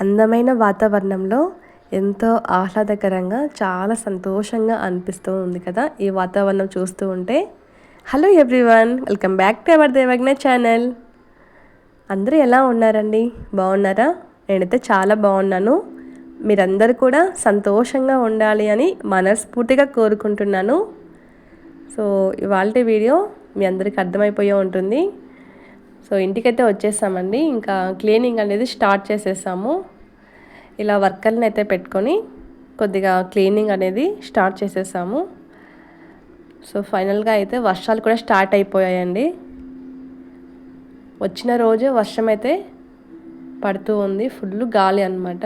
అందమైన వాతావరణంలో ఎంతో ఆహ్లాదకరంగా చాలా సంతోషంగా అనిపిస్తూ ఉంది కదా ఈ వాతావరణం చూస్తూ ఉంటే. Hello everyone welcome back to our Devagna channel అందరూ ఎలా ఉన్నారండి? బాగున్నారా? నేనైతే చాలా బాగున్నాను. మీరందరూ కూడా సంతోషంగా ఉండాలి అని మనస్ఫూర్తిగా కోరుకుంటున్నాను. సో ఇవాళ వీడియో మీ అందరికీ అర్థమైపోయే ఉంటుంది. సో ఇంటికైతే వచ్చేసామండి. ఇంకా క్లీనింగ్ అనేది స్టార్ట్ చేసేసాము. ఇలా వర్కర్ని అయితే పెట్టుకొని కొద్దిగా క్లీనింగ్ అనేది స్టార్ట్ చేసేసాము. సో ఫైనల్గా అయితే వర్షాలు కూడా స్టార్ట్ అయిపోయాయండి. వచ్చిన రోజు వర్షం అయితే పడుతూ ఉంది. ఫుల్ గాలి అనమాట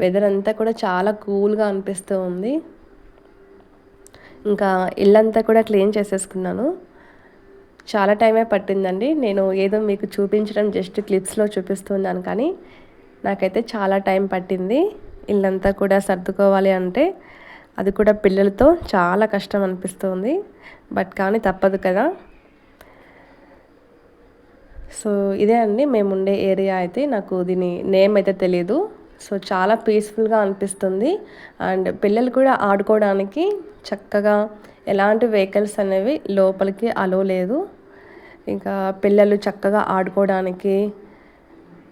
వెదర్ అంతా కూడా చాలా కూల్గా అనిపిస్తూ ఉంది. ఇంకా ఇల్లంతా కూడా క్లీన్ చేసేసుకున్నాను. చాలా టైమే పట్టిందండి. నేను ఏదో మీకు చూపించడం జస్ట్ క్లిప్స్లో చూపిస్తున్నాను కానీ నాకైతే చాలా టైం పట్టింది. ఇల్లంతా కూడా సర్దుకోవాలి అంటే అది కూడా పిల్లలతో చాలా కష్టం అనిపిస్తుంది. బట్ కానీ తప్పదు కదా. సో ఇదే అండి మేము ఉండే ఏరియా అయితే నాకు దీని నేమ్ అయితే తెలియదు సో చాలా పీస్ఫుల్గా అనిపిస్తుంది. అండ్ పిల్లలు కూడా ఆడుకోవడానికి చక్కగా ఎలాంటి వెహికల్స్ అనేవి లోపలికి అలో లేదు. ఇంకా పిల్లలు చక్కగా ఆడుకోవడానికి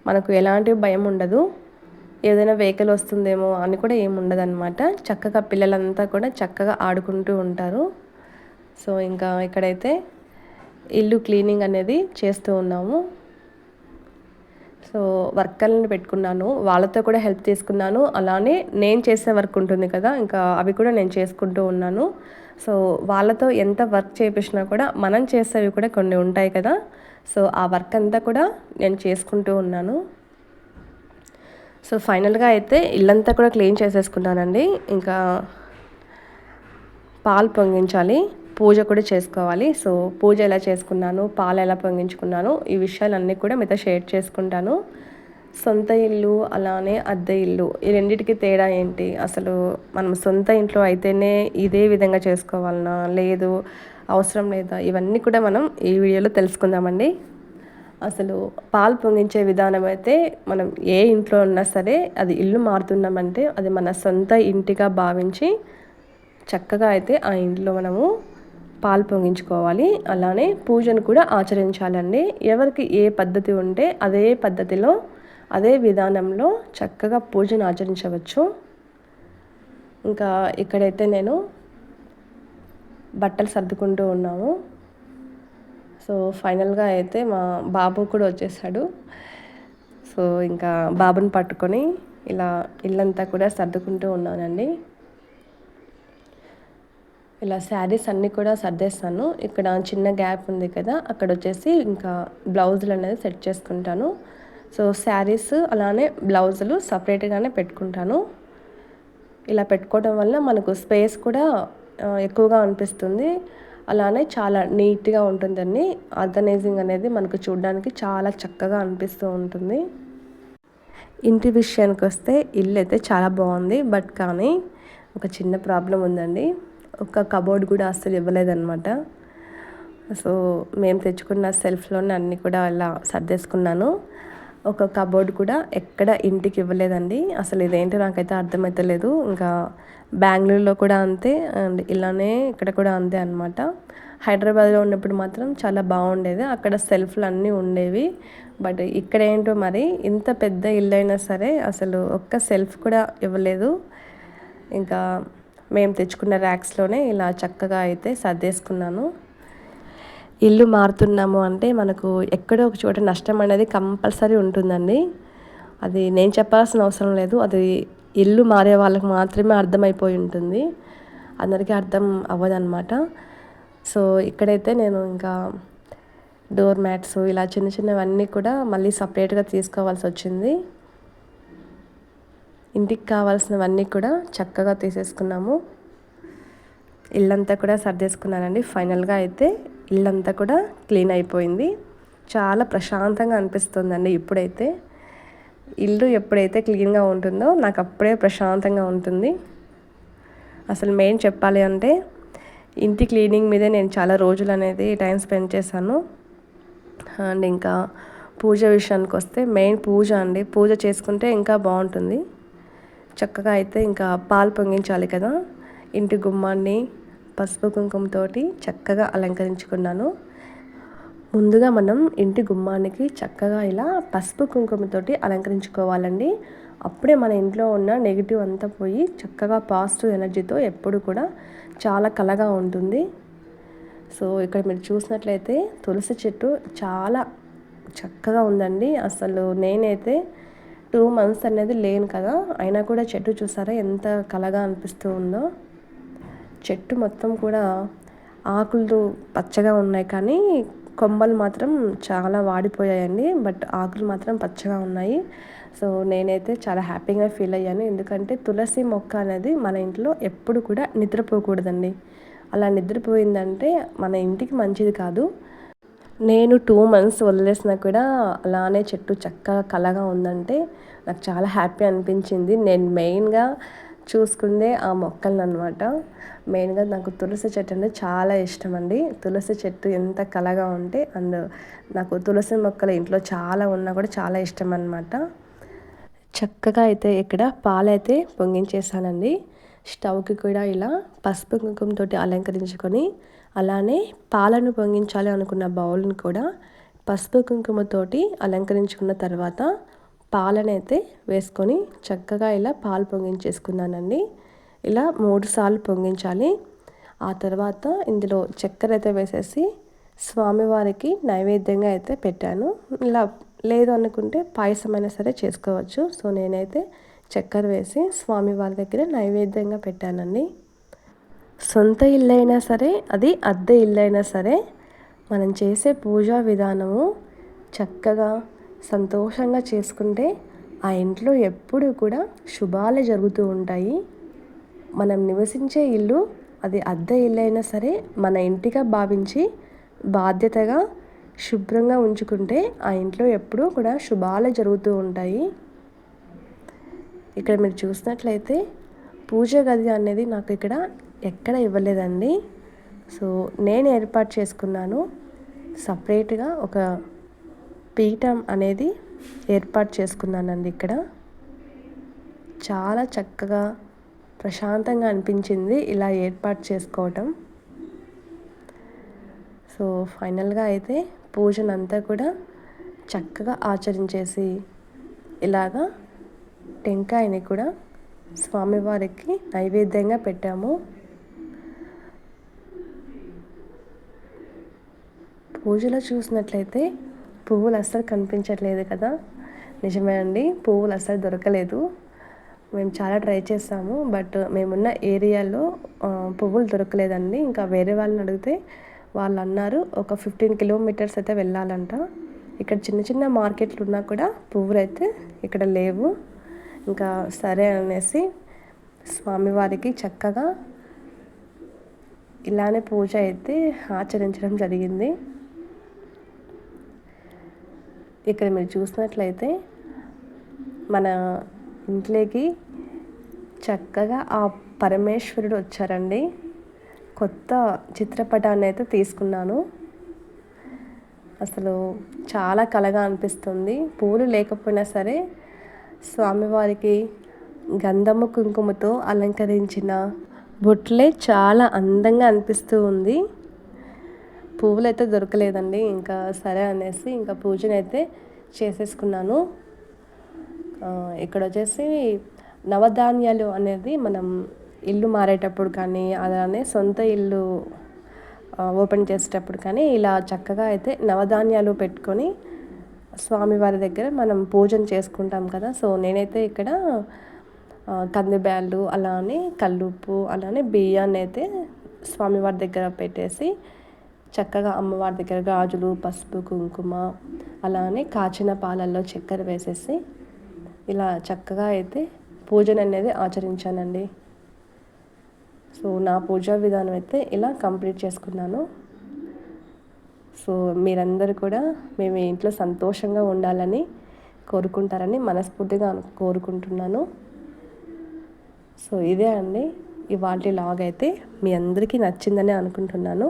మనకు ఎలాంటి భయం ఉండదు. ఏదైనా వెహికల్ వస్తుందేమో అని కూడా ఏమి ఉండదన్నమాట. చక్కగా పిల్లలంతా కూడా చక్కగా ఆడుకుంటూ ఉంటారు. సో ఇంకా ఇక్కడైతే ఇల్లు క్లీనింగ్ అనేది చేస్తూ ఉన్నాము. సో వర్కర్లను పెట్టుకున్నాను. వాళ్ళతో కూడా హెల్ప్ తీసుకున్నాను. అలానే నేను చేసే వర్క్ ఉంటుంది కదా ఇంకా అవి కూడా నేను చేసుకుంటూ ఉన్నాను. సో వాళ్ళతో ఎంత వర్క్ చేయించినా కూడా మనం చేసేవి కూడా కొన్ని ఉంటాయి కదా. సో ఆ వర్క్ అంతా కూడా నేను చేసుకుంటూ ఉన్నాను. సో ఫైనల్గా అయితే ఇల్లంతా కూడా క్లీన్ చేసేసుకున్నానండి. ఇంకా పాలు పొంగించాలి పూజ కూడా చేసుకోవాలి. సో పూజ ఎలా చేసుకున్నాను పాలు ఎలా పొంగించుకున్నాను ఈ విషయాలన్నీ కూడా మీతో షేర్ చేసుకుంటాను. సొంత ఇల్లు అలానే అద్దె ఇల్లు. ఈ రెండింటికి తేడా ఏంటి? అసలు మనం సొంత ఇంట్లో అయితేనే ఇదే విధంగా చేసుకోవాలన్నా లేదు అవసరం లేదా? ఇవన్నీ కూడా మనం ఈ వీడియోలో తెలుసుకుందామండి. అసలు పాలు పొంగించే విధానం అయితే మనం ఏ ఇంట్లో ఉన్నా సరే అది ఇల్లు మారుతున్నామంటే అది మన సొంత ఇంటిగా భావించి చక్కగా అయితే ఆ ఇంట్లో మనము పాలు పొంగించుకోవాలి. అలానే పూజను కూడా ఆచరించాలండి. ఎవరికి ఏ పద్ధతి ఉంటే అదే పద్ధతిలో అదే విధానంలో చక్కగా పూజను ఆచరించవచ్చు. ఇంకా ఇక్కడైతే నేను బట్టలు సర్దుకుంటూ ఉన్నాము. సో ఫైనల్గా అయితే మా బాబు కూడా వచ్చేసాడు. సో ఇంకా బాబుని పట్టుకొని ఇలా ఇల్లంతా కూడా సర్దుకుంటూ ఉన్నానండి. ఇలా శారీస్ అన్నీ కూడా సర్దేస్తాను. ఇక్కడ చిన్న గ్యాప్ ఉంది కదా అక్కడ వచ్చేసి ఇంకా బ్లౌజులు అనేది సెట్ చేసుకుంటాను. సో శారీస్ అలానే బ్లౌజులు సపరేట్గానే పెట్టుకుంటాను. ఇలా పెట్టుకోవడం వల్ల మనకు స్పేస్ కూడా ఎక్కువగా అనిపిస్తుంది. అలానే చాలా నీట్గా ఉంటుందండి. ఆర్గనైజింగ్ అనేది మనకు చూడడానికి చాలా చక్కగా అనిపిస్తూ ఉంటుంది. ఇంటి విషయానికి వస్తే ఇల్లు అయితే చాలా బాగుంది. బట్ కానీ ఒక చిన్న ప్రాబ్లం ఉందండి. ఒక కబోర్డ్ కూడా అస్సలు ఇవ్వలేదన్నమాట. సో మేము తెచ్చుకున్న సెల్ఫ్లోనే అన్నీ కూడా ఇలా సర్దేసుకున్నాను. ఒక కబోర్డ్ కూడా ఎక్కడ ఇంటికి ఇవ్వలేదండి. అసలు ఇదేంటో నాకైతే అర్థమవుతలేదు ఇంకా బెంగళూరులో కూడా అంతే. అండ్ ఇలానే ఇక్కడ కూడా అంతే అనమాట హైదరాబాద్లో ఉన్నప్పుడు మాత్రం చాలా బాగుండేది. అక్కడ సెల్ఫ్లు అన్నీ ఉండేవి. బట్ ఇక్కడ ఏంటో మరి ఇంత పెద్ద ఇల్లు అయినా సరే అసలు ఒక్క సెల్ఫ్ కూడా ఇవ్వలేదు. ఇంకా మేము తెచ్చుకున్న ర్యాక్స్లోనే ఇలా చక్కగా అయితే సర్దేసుకున్నాను. ఇల్లు మారుతున్నాము అంటే మనకు ఎక్కడో ఒక చోట నష్టం అనేది కంపల్సరీ ఉంటుందండి. అది నేను చెప్పాల్సిన అవసరం లేదు. అది ఇల్లు మారే వాళ్ళకి మాత్రమే అర్థమైపోయి ఉంటుంది. అందరికీ అర్థం అవ్వదన్నమాట. సో ఇక్కడైతే నేను ఇంకా డోర్ మ్యాట్స్ ఇలా చిన్న చిన్నవన్నీ కూడా మళ్ళీ సపరేట్గా తీసుకోవాల్సి వచ్చింది. ఇంటికి కావాల్సినవన్నీ కూడా చక్కగా తీసేసుకున్నాము. ఇల్లంతా కూడా సర్దేసుకున్నానండి. ఫైనల్గా అయితే ఇల్లంతా కూడా క్లీన్ అయిపోయింది. చాలా ప్రశాంతంగా అనిపిస్తుందండి ఇప్పుడైతే. ఇల్లు ఎప్పుడైతే క్లీన్గా ఉంటుందో నాకు అప్పుడే ప్రశాంతంగా ఉంటుంది. అసలు మెయిన్ చెప్పాలి అంటే ఇంటి క్లీనింగ్ మీదే నేను చాలా రోజులు అనేది టైం స్పెండ్ చేశాను. అండ్ ఇంకా పూజ విషయానికి వస్తే మెయిన్ పూజ అండి. పూజ చేసుకుంటే ఇంకా బాగుంటుంది. చక్కగా అయితే ఇంకా పాలు పొంగించాలి కదా. ఇంటి గుమ్మాన్ని పసుపు కుంకుమతోటి చక్కగా అలంకరించుకున్నాను. ముందుగా మనం ఇంటి గుమ్మానికి చక్కగా ఇలా పసుపు కుంకుమతోటి అలంకరించుకోవాలండి. అప్పుడే మన ఇంట్లో ఉన్న నెగిటివ్ అంతా పోయి చక్కగా పాజిటివ్ ఎనర్జీతో ఎప్పుడు కూడా చాలా కలగా ఉంటుంది. సో ఇక్కడ మీరు చూసినట్లయితే తులసి చెట్టు చాలా చక్కగా ఉందండి. అసలు నేనైతే టూ మంత్స్ అనేది లేను కదా. అయినా కూడా చెట్టు చూసారా ఎంత కలగా అనిపిస్తూ ఉందో. చెట్టు మొత్తం కూడా ఆకులు పచ్చగా ఉన్నాయి కానీ కొమ్మలు మాత్రం చాలా వాడిపోయాయండి బట్ ఆకులు మాత్రం పచ్చగా ఉన్నాయి. సో నేనైతే చాలా హ్యాపీగా ఫీల్ అయ్యాను. ఎందుకంటే తులసి మొక్క అనేది మన ఇంట్లో ఎప్పుడు కూడా నిద్రపోకూడదండి. అలా నిద్రపోయిందంటే మన ఇంటికి మంచిది కాదు. నేను టూ మంత్స్ వదిలేసినా కూడా అలానే చెట్టు చక్కగా కలగా ఉందంటే నాకు చాలా హ్యాపీ అనిపించింది. నేను మెయిన్గా చూసుకుందే ఆ మొక్కలను అనమాట మెయిన్గా నాకు తులసి చెట్టు అంటే చాలా ఇష్టం అండి తులసి చెట్టు ఎంత కలగా ఉంటే అండ్ నాకు తులసి మొక్కలు ఇంట్లో చాలా ఉన్నా కూడా చాలా ఇష్టం అనమాట చక్కగా అయితే ఇక్కడ పాలైతే పొంగించేసానండి స్టవ్కి కూడా ఇలా పసుపు కుంకుమతో అలంకరించుకొని అలానే పాలను పొంగించాలి అనుకున్న బౌల్ని కూడా పసుపు కుంకుమతోటి అలంకరించుకున్న తర్వాత పాలనైతే వేసుకొని చక్కగా ఇలా పాలు పొంగించేసుకున్నానండి. ఇలా మూడు సార్లు పొంగించాలి. ఆ తర్వాత ఇందులో చక్కెర అయితే వేసేసి స్వామివారికి నైవేద్యంగా అయితే పెట్టాను. ఇలా లేదు అనుకుంటే పాయసమైనా సరే చేసుకోవచ్చు. సో నేనైతే చక్కెర వేసి స్వామివారి దగ్గర నైవేద్యంగా పెట్టానండి. సొంత ఇల్లు అయినా సరే అది అద్దె ఇల్లు అయినా సరే మనం చేసే పూజా విధానము చక్కగా సంతోషంగా చేసుకుంటే ఆ ఇంట్లో ఎప్పుడు కూడా శుభాలే జరుగుతూ ఉంటాయి. మనం నివసించే ఇల్లు అది అద్దె ఇల్లు అయినా సరే మన ఇంటిగా భావించి బాధ్యతగా శుభ్రంగా ఉంచుకుంటే ఆ ఇంట్లో ఎప్పుడూ కూడా శుభాలే జరుగుతూ ఉంటాయి. ఇక్కడ మీరు చూసినట్లయితే పూజ గది అనేది నాకు ఇక్కడ ఎక్కడ ఇవ్వలేదండి. సో నేను ఏర్పాటు చేసుకున్నాను. సపరేట్గా ఒక పీఠం అనేది ఏర్పాటు చేసుకున్నానండి ఇక్కడ. చాలా చక్కగా ప్రశాంతంగా అనిపించింది ఇలా ఏర్పాటు చేసుకోవటం. సో ఫైనల్గా అయితే పూజనంతా కూడా చక్కగా ఆచరించేసి ఇలాగా టెంకాయని కూడా స్వామివారికి నైవేద్యంగా పెట్టాము. పూజలో చూసినట్లయితే పువ్వులు అస్సలు కనిపించట్లేదు కదా. నిజమే అండి పువ్వులు అస్సలు దొరకలేదు. మేము చాలా ట్రై చేసాము బట్ మేమున్న ఏరియాలో పువ్వులు దొరకలేదండి. ఇంకా వేరే వాళ్ళని అడిగితే వాళ్ళు అన్నారు ఒక ఫిఫ్టీన్ కిలోమీటర్స్ అయితే వెళ్ళాలంట. ఇక్కడ చిన్న చిన్న మార్కెట్లు ఉన్నా కూడా పువ్వులు అయితే ఇక్కడ లేవు. ఇంకా సరే అనేసి స్వామివారికి చక్కగా ఇలానే పూజ అయితే ఆచరించడం జరిగింది. ఇక్కడ మీరు చూసినట్లయితే మన ఇంట్లోకి చక్కగా ఆ పరమేశ్వరుడు వచ్చారండి. కొత్త చిత్రపటాన్ని అయితే తీసుకున్నాను. అసలు చాలా కలగా అనిపిస్తుంది. పూలు లేకపోయినా సరే స్వామివారికి గంధము కుంకుమతో అలంకరించిన బొట్లే చాలా అందంగా అనిపిస్తూ ఉంది. పువ్వులు అయితే దొరకలేదండి. ఇంకా సరే అనేసి ఇంకా పూజను అయితే చేసేసుకున్నాను. ఇక్కడ వచ్చేసి నవధాన్యాలు అనేది మనం ఇల్లు మారేటప్పుడు కానీ అలానే సొంత ఇల్లు ఓపెన్ చేసేటప్పుడు కానీ ఇలా చక్కగా అయితే నవధాన్యాలు పెట్టుకొని స్వామివారి దగ్గర మనం పూజన చేసుకుంటాం కదా. సో నేనైతే ఇక్కడ కందిబ్యాళ్ళు అలానే కల్లుప్పు అలానే బియ్యాన్ని అయితే స్వామివారి దగ్గర పెట్టేసి చక్కగా అమ్మవారి దగ్గర గాజులు పసుపు కుంకుమ అలానే కాచిన పాలల్లో చక్కెర వేసేసి ఇలా చక్కగా అయితే పూజను అనేది ఆచరించానండి. సో నా పూజా విధానం అయితే ఇలా కంప్లీట్ చేసుకున్నాను. సో మీరందరూ కూడా మేము ఇంట్లో సంతోషంగా ఉండాలని కోరుకుంటారని మనస్ఫూర్తిగా కోరుకుంటున్నాను. సో ఇదే అండి. ఇవాళ లాగ్ అయితే మీ అందరికీ నచ్చిందని అనుకుంటున్నాను.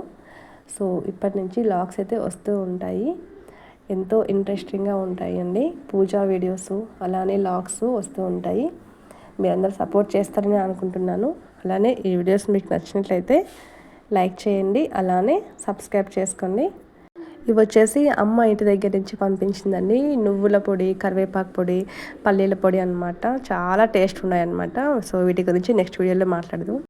సో ఇప్పటి నుంచి లాగ్స్ అయితే వస్తూ ఉంటాయి. ఎంతో ఇంట్రెస్టింగ్గా ఉంటాయి అండి పూజా వీడియోస్. అలానే లాగ్స్ వస్తూ ఉంటాయి. మీరందరూ సపోర్ట్ చేస్తారని అనుకుంటున్నాను. అలానే ఈ వీడియోస్ మీకు నచ్చినట్లయితే లైక్ చేయండి. అలానే సబ్స్క్రైబ్ చేసుకోండి. ఇవి వచ్చేసి అమ్మ ఇంటి దగ్గర నుంచి పంపించిందండి. నువ్వుల పొడి కరివేపాకు పొడి పల్లీల పొడి అనమాట చాలా టేస్ట్ ఉన్నాయన్నమాట. సో వీటి గురించి నెక్స్ట్ వీడియోలో మాట్లాడదు.